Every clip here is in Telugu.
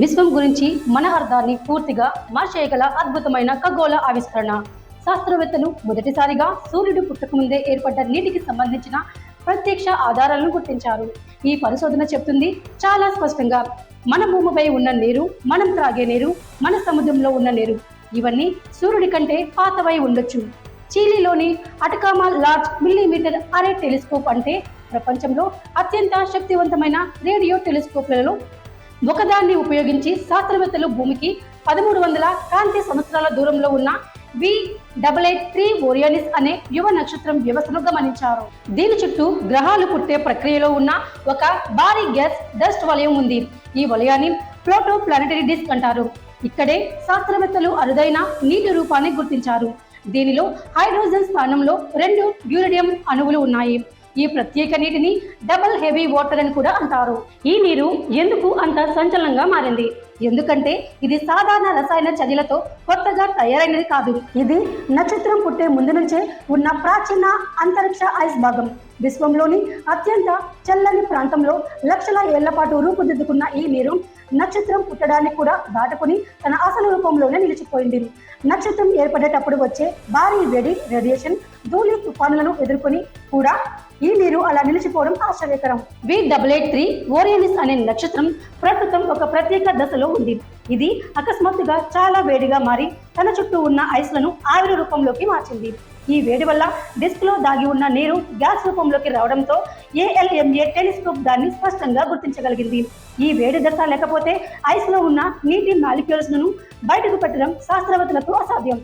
విశ్వం గురించి మన అర్థాన్ని పూర్తిగా మార్చేయగల అద్భుతమైన ఖగోళ ఆవిష్కరణ. శాస్త్రవేత్తలు మొదటిసారిగా సూర్యుడు పుట్టకముందే ఏర్పడ్డ నీటికి సంబంధించిన ప్రత్యక్ష ఆధారాలను గుర్తించారు. ఈ పరిశోధన చెప్తుంది చాలా స్పష్టంగా. మన భూమిపై ఉన్న నీరు మనం త్రాగే నీరు మన సముద్రంలో ఉన్న నీరు ఇవన్నీ సూర్యుడి కంటే పాతవై ఉండొచ్చు. చీలీలోని Atacama large millimetre array telescope అంటే ప్రపంచంలో అత్యంత శక్తివంతమైన రేడియో టెలిస్కోప్లలో ఒకదాన్ని ఉపయోగించి శాస్త్రవేత్తలు భూమికి పదమూడు వందల కాంతి సంవత్సరాల దూరంలో ఉన్న V double eight three Orionis అనే యువ నక్షత్రం వ్యవస్థను గమనించారు. దీని చుట్టూ గ్రహాలు పుట్టే ప్రక్రియలో ఉన్న ఒక భారీ గ్యాస్ డస్ట్ వలయం ఉంది. ఈ వలయాన్ని ప్లోటో ప్లానటరీ డిస్క్ అంటారు. ఇక్కడే శాస్త్రవేత్తలు అరుదైన నీటి రూపాన్ని గుర్తించారు. దీనిలో హైడ్రోజన్ స్థానంలో రెండు యూరేడియం అణువులు ఉన్నాయి. ఈ ప్రత్యేక నీటిని డబల్ హెవీ వాటర్ అని కూడా అంటారు. ఈ నీరు ఎందుకు అంత సంచలనంగా మారింది? ఎందుకంటే ఇది సాధారణ రసాయన చర్యలతో కొత్తగా తయారైనది కాదు. ఇది నక్షత్రం పుట్టే ముందు నుంచే ఉన్న ప్రాచీన అంతరిక్ష ఐస్ భాగం. విశ్వంలోని అత్యంత చల్లని ప్రాంతంలో లక్షల ఏళ్ళ పాటు రూపుదిద్దుకున్న ఈ నీరు నక్షత్రం పుట్టడానికి కూడా దాటుకుని తన అసలు రూపంలోనే నిలిచిపోయింది. నక్షత్రం ఏర్పడేటప్పుడు వచ్చే భారీ వేడి రేడియేషన్ ధూళి తుఫానులను ఎదుర్కొని కూడా ఈ నీరు అలా నిలిచిపోవడం ఆశ్చర్యకరం. V double eight three Orionis అనే నక్షత్రం ప్రస్తుతం ఒక ప్రత్యేక దశలో ఉంది. ఇది అకస్మాత్తుగా చాలా వేడిగా మారి తన చుట్టూ ఉన్న ఐస్లను ఆవిరి రూపంలోకి మార్చింది. ఈ వేడి వల్ల డిస్క్లో దాగి ఉన్న నీరు గ్యాస్ రూపంలోకి రావడంతో ఏఎల్ఎంఏ టెలిస్కోప్ దాన్ని స్పష్టంగా గుర్తించగలిగింది. ఈ వేడి దశ లేకపోతే ఐస్లో ఉన్న నీటి మాలిక్యూల్స్ను బయటకు పెట్టడం శాస్త్రవేత్తలకు అసాధ్యం.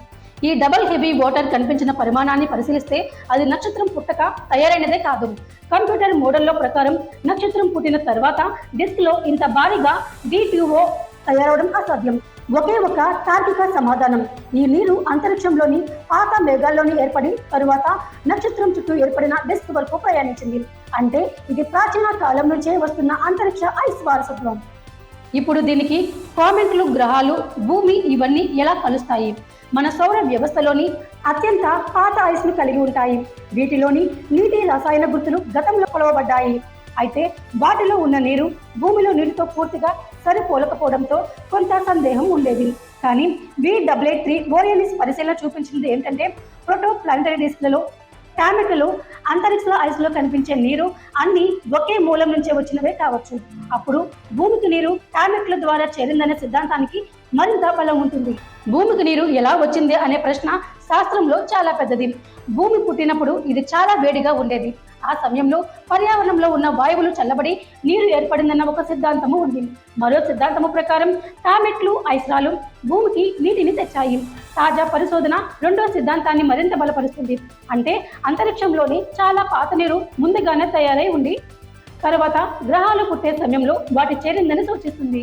ఈ డబల్ హెవీ వాటర్ కనిపించిన పరిమాణాన్ని పరిశీలిస్తే అది నక్షత్రం పుట్టక తయారైనదే కాదు. కంప్యూటర్ మోడల్లో ప్రకారం నక్షత్రం పుట్టిన తర్వాత డిస్క్లో ఇంత భారీగా డిట్యూఓ తయారవడం అసాధ్యం. ఒకే ఒక తార్కిక సమాధానం. ఈ నీరు అంతరిక్షంలోని పాత మేఘాల్లోని ఏర్పడి తరువాత నక్షత్రం చుట్టూ ఏర్పడిన డిస్క్ వరకు ప్రయాణించింది. అంటే ఇది ప్రాచీన కాలం నుంచే వస్తున్న అంతరిక్ష ఐస్ వారసత్వం. ఇప్పుడు దీనికి కామెంట్లు గ్రహాలు భూమి ఇవన్నీ ఎలా కలుస్తాయి? మన సౌర వ్యవస్థలోని అత్యంత పాత ఐస్ను కలిగి ఉంటాయి. వీటిలోని నీటి రసాయన గుర్తులు గతంలో కొలవబడ్డాయి. అయితే వాటిలో ఉన్న నీరు భూమిలో నీటితో పూర్తిగా సరిపోలకపోవడంతో కొంత సందేహం ఉండేది. కానీ వి డబ్ల్యూ త్రీ ఓరియనిస్ పరిశీలన చూపించింది ఏంటంటే ప్రోటో ప్లానిటరీ డిస్క్లలో టామెట్లు అంతరిక్ష ఐస్లో కనిపించే నీరు అన్ని ఒకే మూలం నుంచే వచ్చినవే కావచ్చు. అప్పుడు భూమికి నీరు టామెట్ల ద్వారా చేరిందనే సిద్ధాంతానికి మరింత బలం ఉంటుంది. భూమికి నీరు ఎలా వచ్చింది అనే ప్రశ్న శాస్త్రంలో చాలా పెద్దది. భూమి పుట్టినప్పుడు ఇది చాలా వేడిగా ఉండేది. ఆ సమయంలో పర్యావరణంలో ఉన్న వాయువులు చల్లబడి నీరు ఏర్పడిందన్న ఒక సిద్ధాంతము ఉంది. మరో సిద్ధాంతము ప్రకారం టామెట్లు ఐస్రాలు భూమికి నీటిని తెచ్చాయి. తాజా పరిశోధన రెండో సిద్ధాంతాన్ని మరింత బలపరుస్తుంది. అంటే అంతరిక్షంలోని చాలా పాత నీరు ముందుగానే తయారై ఉంది. తర్వాత గ్రహాలు పుట్టే సమయంలో వాటి చేరిందని సూచిస్తుంది.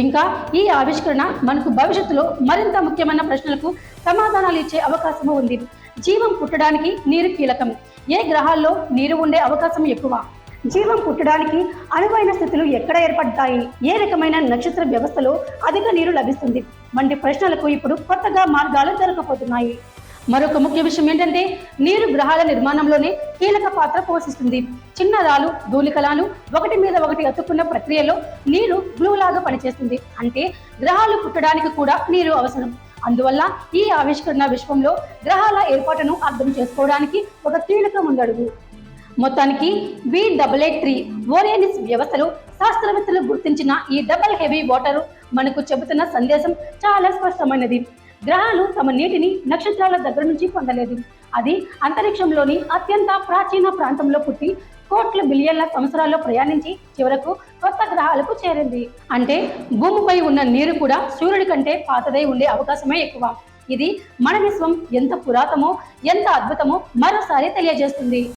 ఇంకా ఈ ఆవిష్కరణ మనకు భవిష్యత్తులో మరింత ముఖ్యమైన ప్రశ్నలకు సమాధానాలు ఇచ్చే అవకాశము ఉంది. జీవం పుట్టడానికి నీరు కీలకం. ఏ గ్రహాల్లో నీరు ఉండే అవకాశం ఎక్కువ? జీవం పుట్టడానికి అనువైన స్థితులు ఎక్కడ ఏర్పడతాయి ఏ రకమైన నక్షత్ర వ్యవస్థలో అధిక నీరు లభిస్తుంది? వంటి ప్రశ్నలకు ఇప్పుడు కొత్తగా మార్గాలు దొరకపోతున్నాయి మరొక ముఖ్య విషయం ఏంటంటే నీరు గ్రహాల నిర్మాణంలోనే కీలక పాత్ర పోషిస్తుంది. చిన్న రాలు ధూళికలాలు ఒకటి మీద ఒకటి అతుక్కున్న ప్రక్రియలో నీరు గ్లూ లాగా పనిచేస్తుంది. అంటే గ్రహాలు పుట్టడానికి కూడా నీరు అవసరం. అందువల్ల ఈ ఆవిష్కరణ విశ్వంలో గ్రహాల ఏర్పాటును అర్థం చేసుకోవడానికి ఒక కీలక ముందడుగు మొత్తానికి V double eight three Orionis వ్యవస్థలు శాస్త్రవేత్తలు గుర్తించిన ఈ డబల్ హెవీ వాటర్ మనకు చెబుతున్న సందేశం చాలా స్పష్టమైనది. గ్రహాలు తమ నీటిని నక్షత్రాల దగ్గర నుంచి పొందలేదు. అది అంతరిక్షంలోని అత్యంత ప్రాచీన ప్రాంతంలో పుట్టి కోట్ల బిలియన్ల సంవత్సరాల్లో ప్రయాణించి చివరకు కొత్త గ్రహాలకు చేరింది. అంటే భూమిపై ఉన్న నీరు కూడా సూర్యుడి కంటే పాతదై ఉండే అవకాశమే ఎక్కువ. ఇది మన విశ్వం ఎంత పురాతమో ఎంత అద్భుతమో మరోసారి తెలియజేస్తుంది.